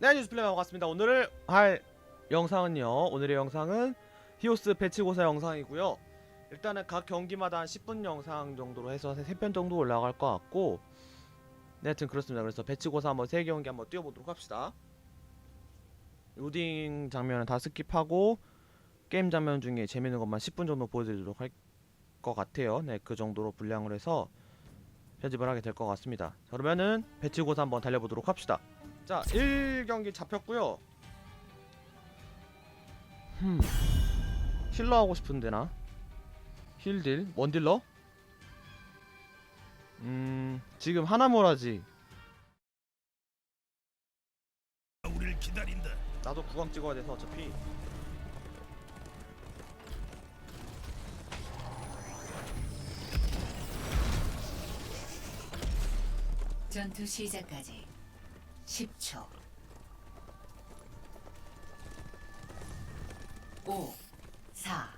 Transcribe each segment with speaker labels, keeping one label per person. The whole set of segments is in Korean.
Speaker 1: 네, 뉴스 플레이 반갑습니다. 오늘 할 영상은요. 오늘의 영상은 히오스 배치고사 영상이고요. 일단은 각 경기마다 한 10분 영상 정도로 해서 3편 정도 올라갈 것 같고 네, 하여튼 그렇습니다. 그래서 배치고사 한번 3경기 한번 뛰어보도록 합시다. 로딩 장면은 다 스킵하고 게임 장면 중에 재밌는 것만 10분 정도 보여드리도록 할 것 같아요. 네, 그 정도로 분량을 해서 편집을 하게 될 것 같습니다. 자, 그러면은 배치고사 한번 달려보도록 합시다. 자, 1경기 잡혔고요. 흠. 힐러 하고 싶은데 나. 힐딜? 원딜러? 음, 지금 하나모라지.
Speaker 2: 우리를 기다린다.
Speaker 1: 나도 구강 찍어야 돼서 어차피.
Speaker 3: 전투 시작까지 10초 5 4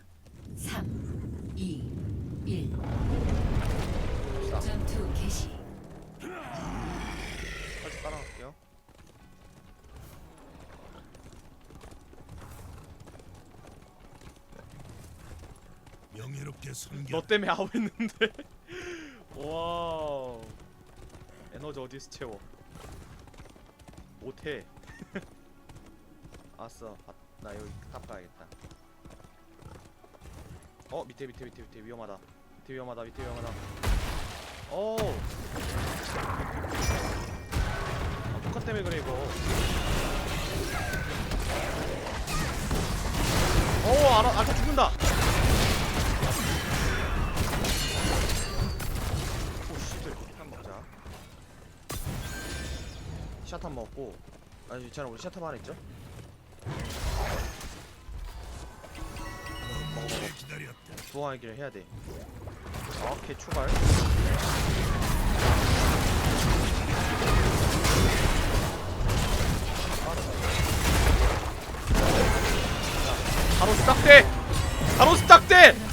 Speaker 3: 3 2 1
Speaker 1: 자,
Speaker 3: 전투 개시
Speaker 1: 살짝 따라갈게요.
Speaker 2: 명예롭게 섬겨.
Speaker 1: 너 때문에 아우 했는데. 와. 에너지 어디서 채워? 못해. 아싸. 아, 나 여기 탑 가야겠다. 어 밑에 밑에 밑에 밑에 위험하다. 밑에 위험하다. 밑에 위험하다. 오. 아, 포카 때문에 그래 이거. 오 알아 알타 죽는다. 샷한 먹고. 아 괜찮아 우리 샷한 하나 있죠?
Speaker 2: 기다렸다.
Speaker 1: 부활기를 해야 돼. 오케이 추가를. 바로 스탁돼! 바로 스탁돼!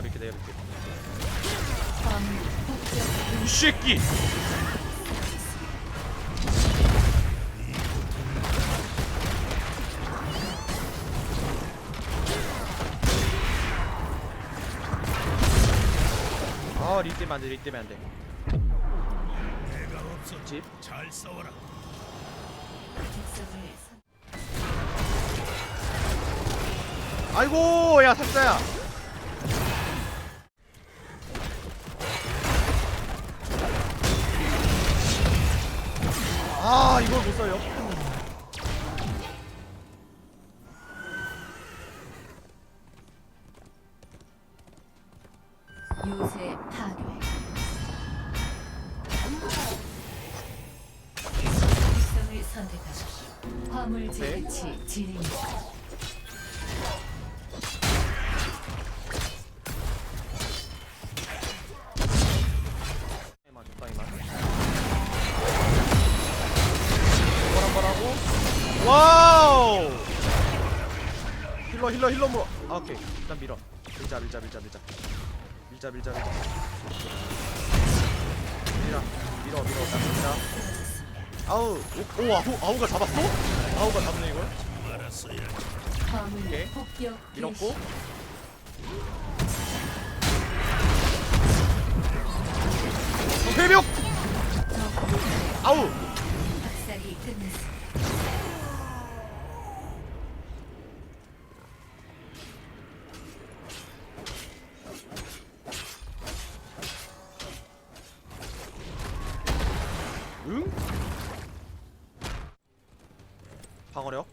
Speaker 1: 내가 밀게 내가 밀게 이 새끼! 아 리때면 안돼 리때면 안돼. 집?
Speaker 2: 잘 싸워라.
Speaker 1: 아이고 야 삭사야 아 이걸 못 써요 힐러 힐러 힐러 물어 아 오케이. 일단 밀어. 밀자 밀자 밀자 밀자. 밀자 밀자 밀자. 밀어. 밀어 밀어. 나 밀자. 아우. 오, 오 아우 아우가 잡았어? 아우가 잡네 이걸? 오케이. 밀었고.
Speaker 3: 개시.
Speaker 1: 어,
Speaker 3: 아우니다
Speaker 1: 응? 방어력?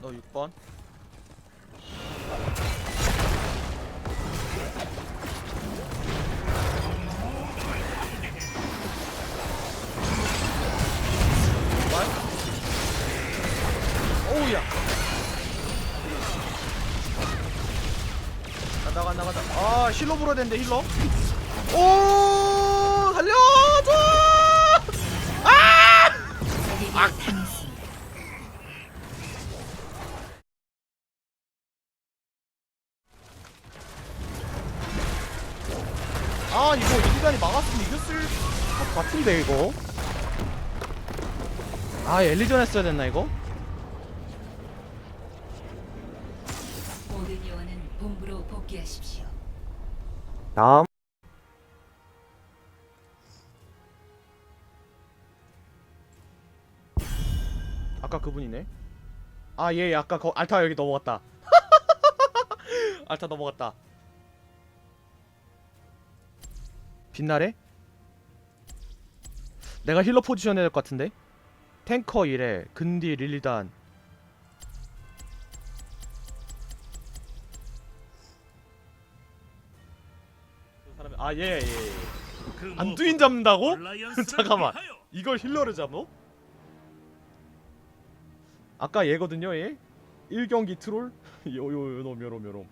Speaker 1: 너 6번. 말? 오우야. 간다 간다 간다. 아 힐러 불어야 되는데 힐러? 오 살려 아 이거 이기단이 막았으면 이겼을 것 같은데 이거 아 엘리전 했어야 됐나 이거?
Speaker 3: 모든 요원은 본부로 복귀하십시오.
Speaker 1: 다음 아까 그분이네 아얘 예, 아까 거 알타 여기 넘어갔다 알타 넘어갔다 빛나래? 내가 힐러 포지션 해야 될 것 같은데 탱커 1에 근디 릴리단 아예예 예, 예.
Speaker 2: 그
Speaker 1: 안두인 잡는다고?
Speaker 2: 얼라이언스를
Speaker 1: 잠깐만. 이걸 힐러를 잡노? 아까 얘거든요 얘. 1경기 트롤? 요요 요놈 요놈 요놈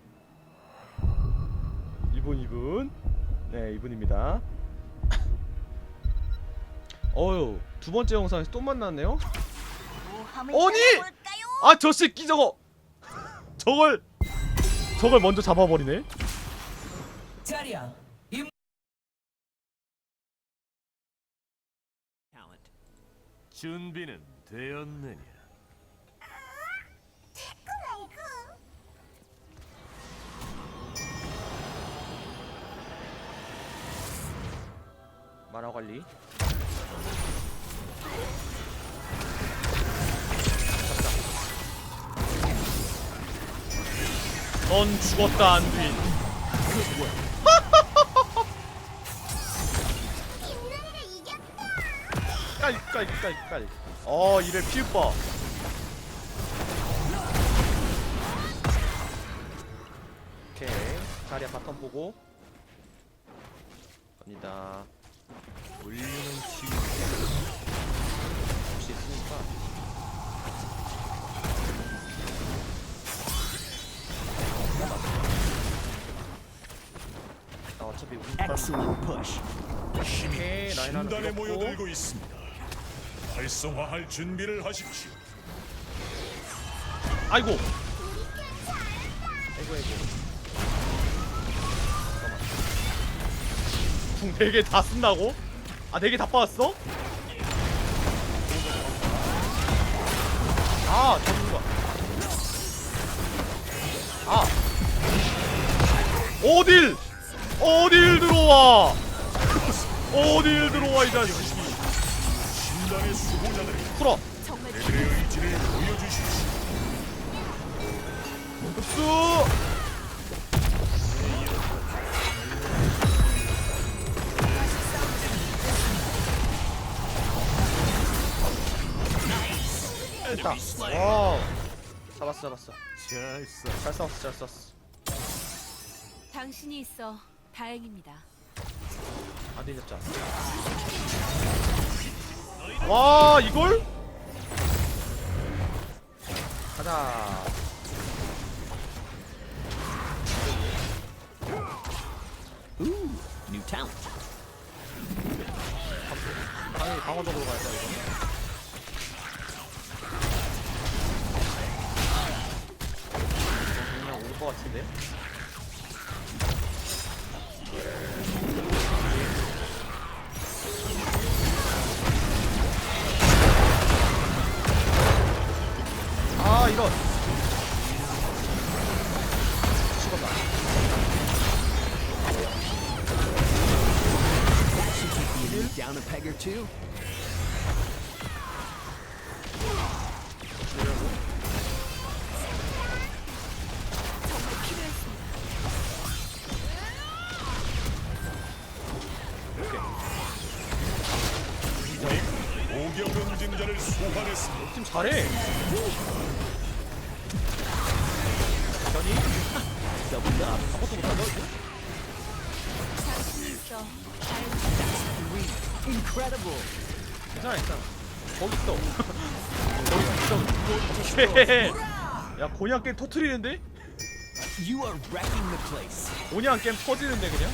Speaker 1: 이분 이분. 네 이분입니다. 어휴 두 번째 영상에서 또 만났네요? 아니! 아 저 새끼 저거! 저걸 저걸 먼저 잡아버리네.
Speaker 4: 자리야. 임
Speaker 2: 준비는 되었느냐?
Speaker 1: 관리. 넌 죽었다 까이 까이 어 이래 피우빠 오케이. 자리야 바텀 보고. 갑니다
Speaker 2: 울리는 시
Speaker 1: 혹시 있으니까? 나 어차피 운빨 오케이 라인 하나
Speaker 2: 신단에
Speaker 1: 밀었고.
Speaker 2: 모여들고 있습니다. 활성화할 준비를 하십시오.
Speaker 1: 아이고. 아이고 아이고. 궁 4개 다 쓴다고? 아 4개 다 빠졌어? 아 거야 아. 어딜? 어딜 들어와? 어딜 들어와 이 자식이?
Speaker 2: 신단의 수호자들이
Speaker 1: 풀어.
Speaker 2: 그들의 의지를 보여주십시오.
Speaker 1: 흡수 됐다 와 잡았어 잡았어
Speaker 2: 잘 써.
Speaker 1: 잘 싸웠어 잘 싸웠어
Speaker 5: 당신이 있어 다행입니다.
Speaker 1: 안 되졌잖아 와 이걸? 가자
Speaker 4: new talent.
Speaker 1: 방어적으로 가야 돼 이거 것 같은데 아 이런 죽었다. 팀 잘해 변이 아무것도.
Speaker 4: Incredible.
Speaker 1: 괜찮아 괜찮아 거기 있어 거기 있어 야 곤약 게임 터트리는데?
Speaker 4: You are wrecking the place.
Speaker 1: 곤약 게임 터지는데 그냥?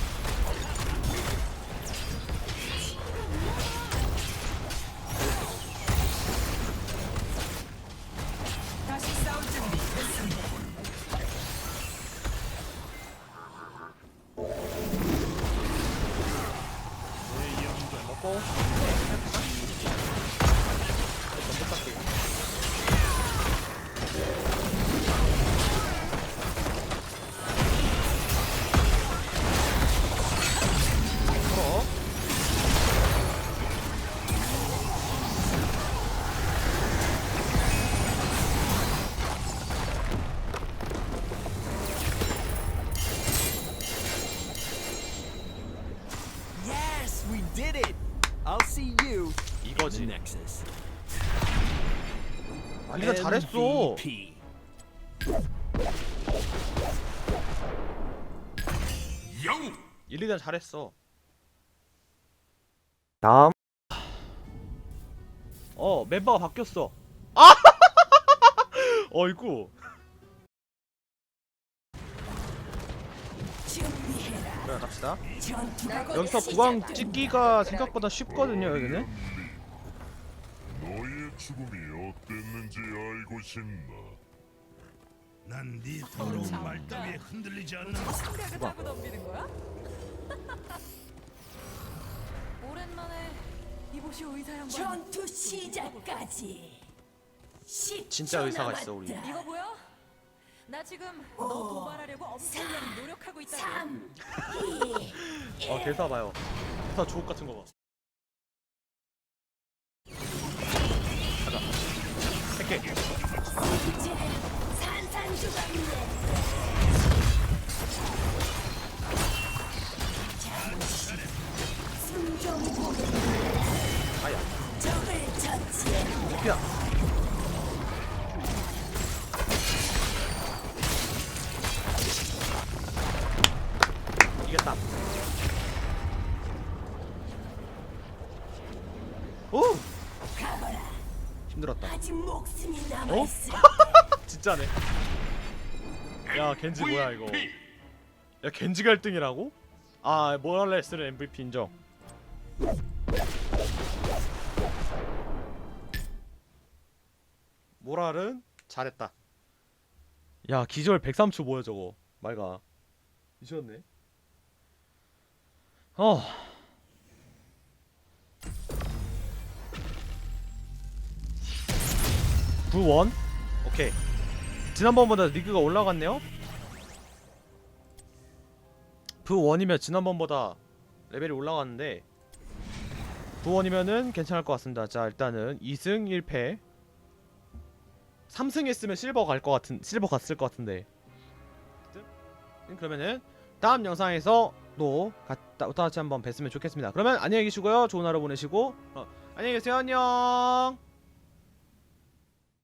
Speaker 1: 아, 리가 잘했어.
Speaker 4: MVP.
Speaker 2: 영웅
Speaker 1: 1, 2단 잘했어. 다음. 어 멤버가 바뀌었어. 아! 어이구. 자 갑시다. 여기서 구강 찍기가 생각보다 쉽거든요 여기는.
Speaker 2: 죽음이 어땠는지 알고 싶나?
Speaker 6: 난 네 더러운 말더미에 흔들리지 않는
Speaker 5: 신기하게 타고 덤비는 거야? 오랜만에 이보시 의사 양반.
Speaker 7: 전투 시작까지 10초
Speaker 1: 진짜 의사가 있어 우리.
Speaker 5: 이거 보여? 나 지금 너 도발하려고 엄청 노력하고 있다.
Speaker 1: 3어 대사 봐요. 대사 주옥 같은 거 봐.
Speaker 7: 숨좀
Speaker 1: 아야.
Speaker 7: 적을 처치해
Speaker 1: 야. 진짜네. 야 겐지 뭐야 이거? 야 겐지가 1등이라고? 아 모랄레스는 MVP 인정. 모랄은 잘했다. 야 기절 103초 뭐야 저거? 말가. 미쳤네. 어. 구원? 오케이. 지난번보다 리그가 올라갔네요? 부1이면 지난번보다 레벨이 올라갔는데 부1이면은 괜찮을 것 같습니다. 자 일단은 2승 1패. 3승 했으면 실버 갈 것 같은 실버 갔을 것 같은데. 음, 그러면은 다음 영상에서 또다 같이 한번 뵀으면 좋겠습니다. 그러면 안녕히 계시고요. 좋은 하루 보내시고. 어, 안녕히 계세요. 안녕